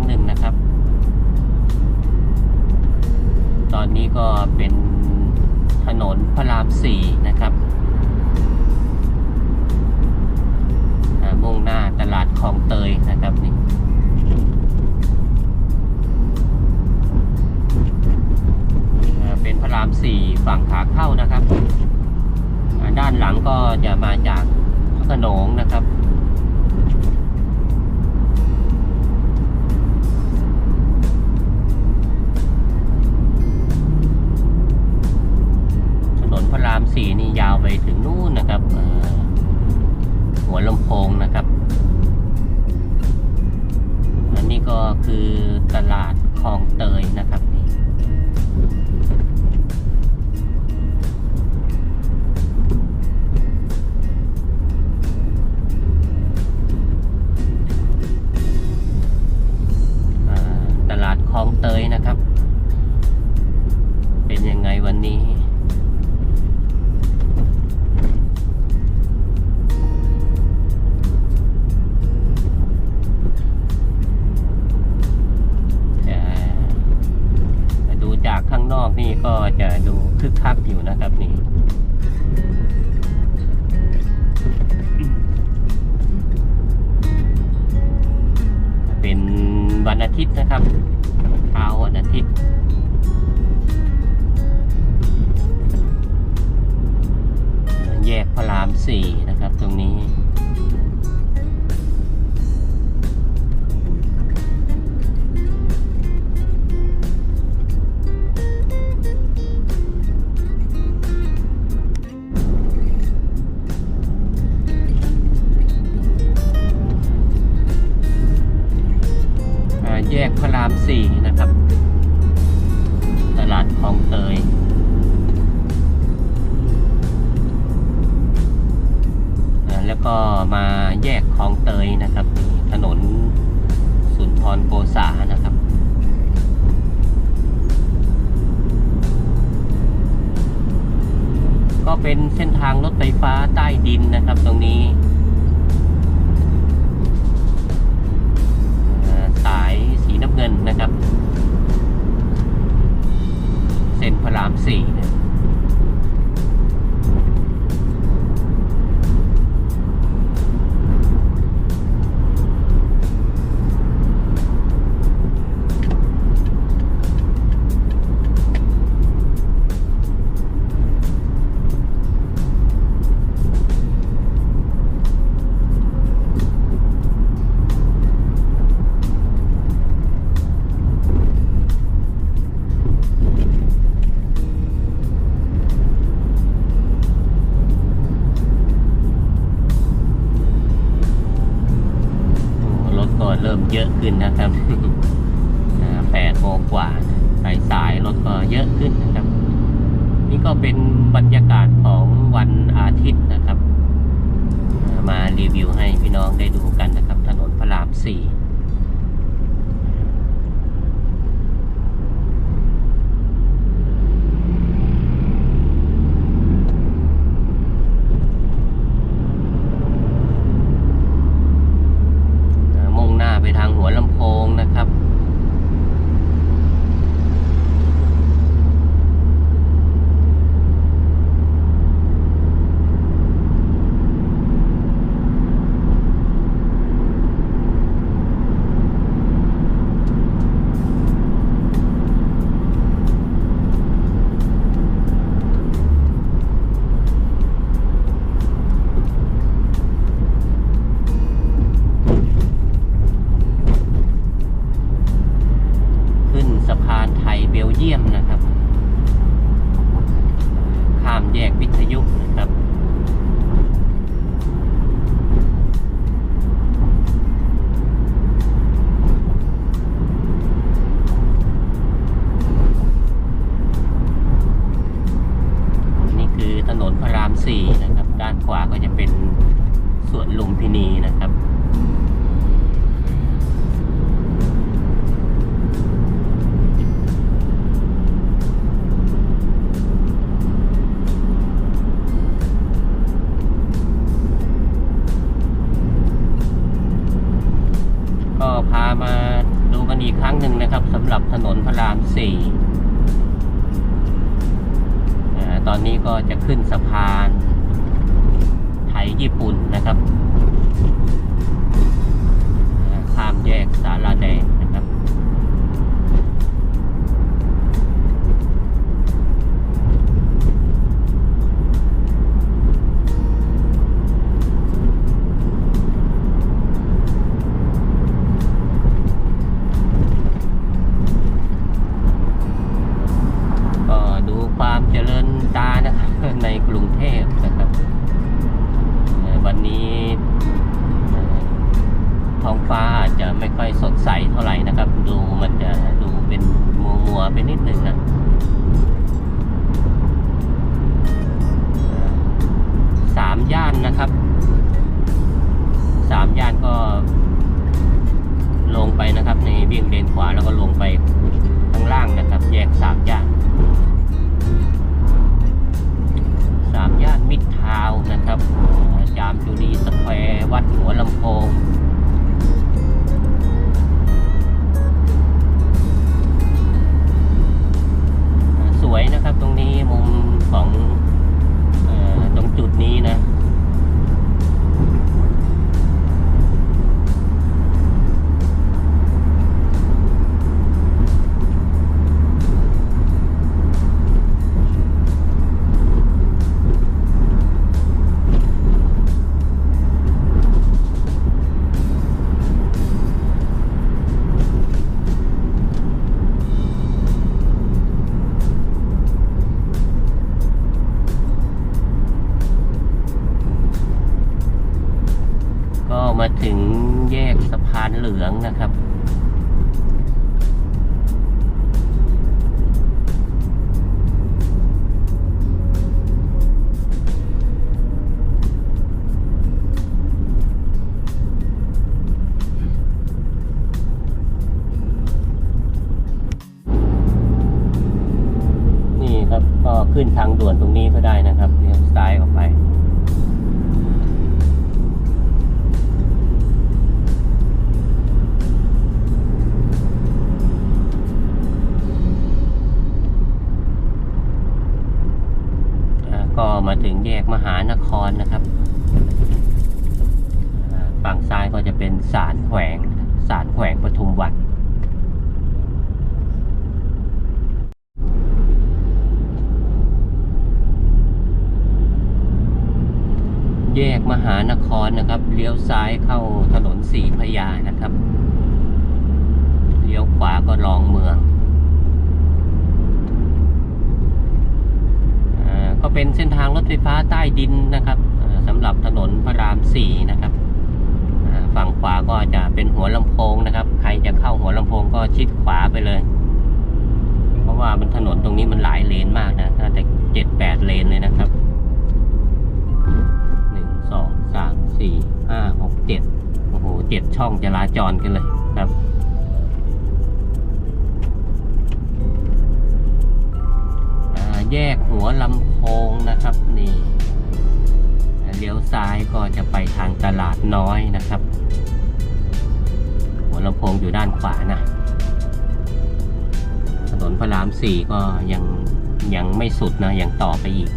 งหนึ่งนะครับ ตอนนี้ก็เป็นถนนพระรามสี่นะครับมุ่งหน้าตลาดคลองเตยนะครับนี่เป็นพระรามสี่ฝั่งขาเข้านะครับ ด้านหลังก็จะมาจากพระโขนงนะครับ สี่นี่ยาวไปถึงนู่นนะครับหัวลำโพงนะครับ อันนี้ก็คือตลาดคลองเตยนะ กพระรามสี่นะครับตรงนี้ ก็มาแยกคลองเตยนะครับ ถนนสุนทรโกษานะครับ ก็เป็นเส้นทางรถไฟฟ้าใต้ดินนะครับตรงนี้ ขึ้นนะครับแปดโมงกว่าสายสายรถก็เยอะขึ้นนะครับ นี่ก็เป็นบรรยากาศของวันอาทิตย์นะครับ มารีวิวให้พี่น้องได้ดูกันนะครับ ถนนพระรามสี่าม ก็จะขึ้นสะพานไทยญี่ปุ่นนะครับ ข้ามแยกสาราแดง เหลืองนะครับ ก็มาถึงแยกมหานครนะครับฝั่งซ้ายก็จะเป็นศาลแขวงศาลแขวงปทุมวันแยกมหานครนะครับเลี้ยวซ้ายเข้าถนนสีพระยานะครับ เลี้ยวขวาก็ลองเมือง อ่าก็ เป็นเส้นทางรถไฟฟ้าใต้ดินนะครับอ่าสำหรับถนนพระรามสี่นะครับฝั่งขวาก็จะเป็นหัวลำโพงนะครับ ใครจะเข้าหัวลำโพงก็ชิดขวาไปเลย เพราะว่ามันถนนตรงนี้มันหลายเลนมากนะน่าจะเจ็ดแปดเลนเลยนะครับหนึ่งสองสามสี่ห้าหกเจ็ดโอ้โหเจ็ดช่องจราจรกันเลย ลาดน้อยนะครับ หัวลำโพงอยู่ด้านขวานะถนนพระรามสี่ก็ยังยังไม่สุดนะยังต่อไปอีก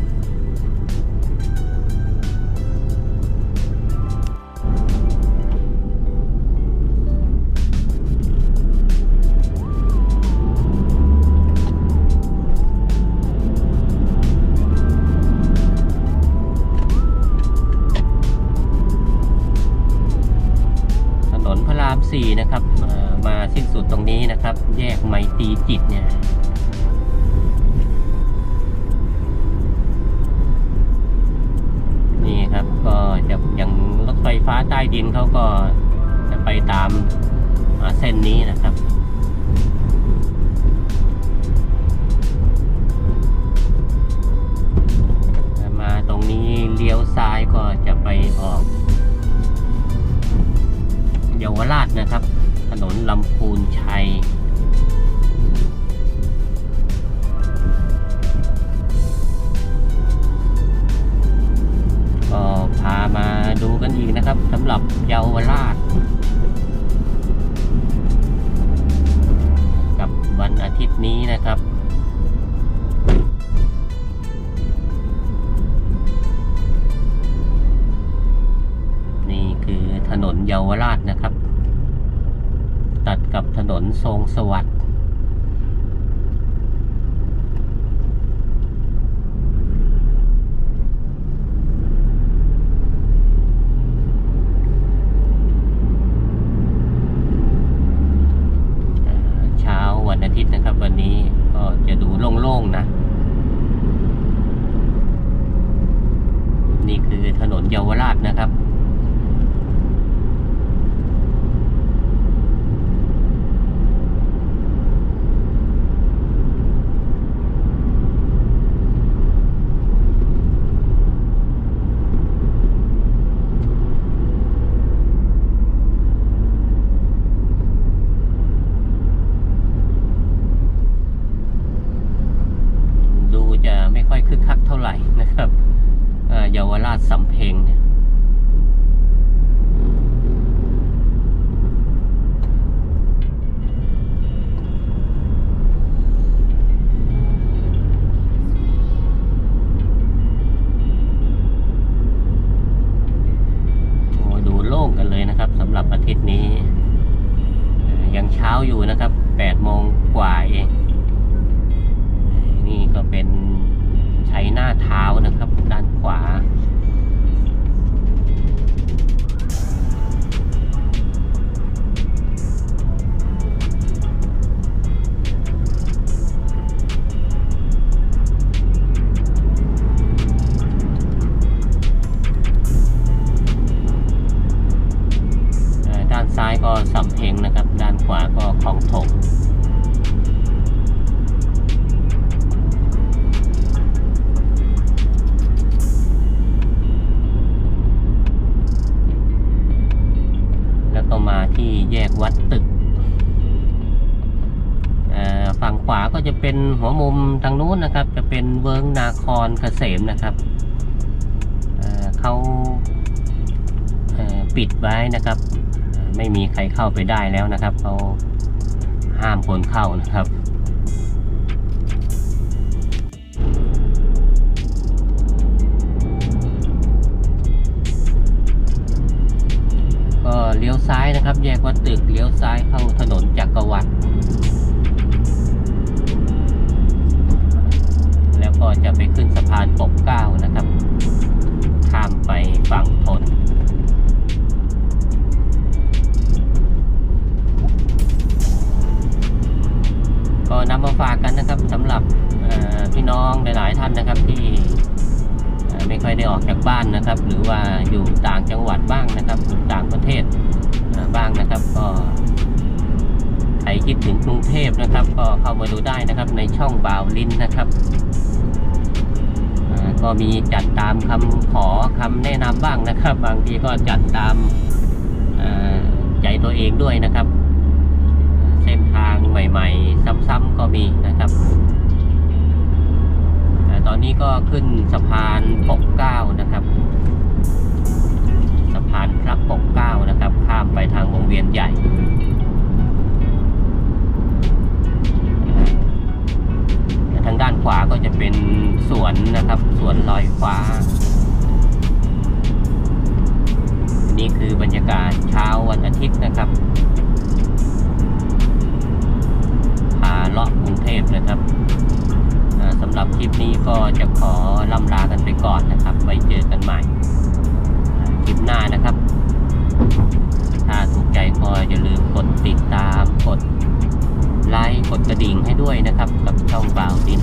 ยกไมตีจิตเนี่ยนี่ครับก็จะอย่างรถไฟฟ้าใต้ดินเขาก็จะไปตามเส้นนี้นะครับมาตรงนี้เลี้ยวซ้ายก็จะไปออก เยาวราชนะครับ ถนนลำพูนชัย กันอีกนะครับสำหรับเยาวราทิตย์นี้นะครับนี่คือถนนเยาวราชนะครับ ตัดกับถนนทรงสวัสดิ์ ที่แยกวัดตึกฝั่งขวาก็จะเป็นหัวมุมทางนู้นนะครับ จะเป็นเวิร์งนาคอนเกษมนะครับเเขาเอ่อปิดไว้นะครับ ไม่มีใครเข้าไปได้แล้วนะครับเขาห้ามคนเข้านะครับ เลี้ยวซ้ายนะครับ แยกวัดตึกเลี้ยวซ้ายเข้าถนนจักรวรรดิแล้วก็จะไปขึ้นสะพานปกเก้านะครับ ข้ามไปฝั่งทนก็นำมาฝากกันนะครับสำหรับพี่น้องหลาย ๆ ท่านนะครับที่ ไม่ค่อยได้ออกจากบ้านนะครับ หรือว่าอยู่ต่างจังหวัดบ้างนะครับอยู่ต่างประเทศบ้างนะครับ ก็ใครคิดถึงกรุงเทพนะครับ ก็เข้ามาดูได้นะครับ ในช่องบาวลินนะครับก็มีจัดตามคำขอคำแนะนำบ้างนะครับ บางทีก็จัดตามใจตัวเองด้วยนะครับ เส้นทางใหม่ ๆ ซ้ำๆก็มีนะครับ นี้ก็ขึ้นสะพานปกเก้านะครับ สะพานพระปกเก้านะครับ ข้ามไปทางวงเวียนใหญ่ทางด้านขวาก็จะเป็นสวนนะครับสวนลอยฟ้า นี่คือบรรยากาศเช้าวันอาทิตย์นะครับ กันไปก่อนนะครับ ไว้เจอกันใหม่คลิปหน้านะครับ ถ้าถูกใจก็อย่าลืมกดติดตามกดไลค์กดกระดิ่งให้ด้วยนะครับ กับช่องบาวดิน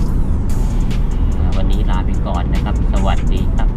วันนี้ลาไปก่อนนะครับ สวัสดีครับ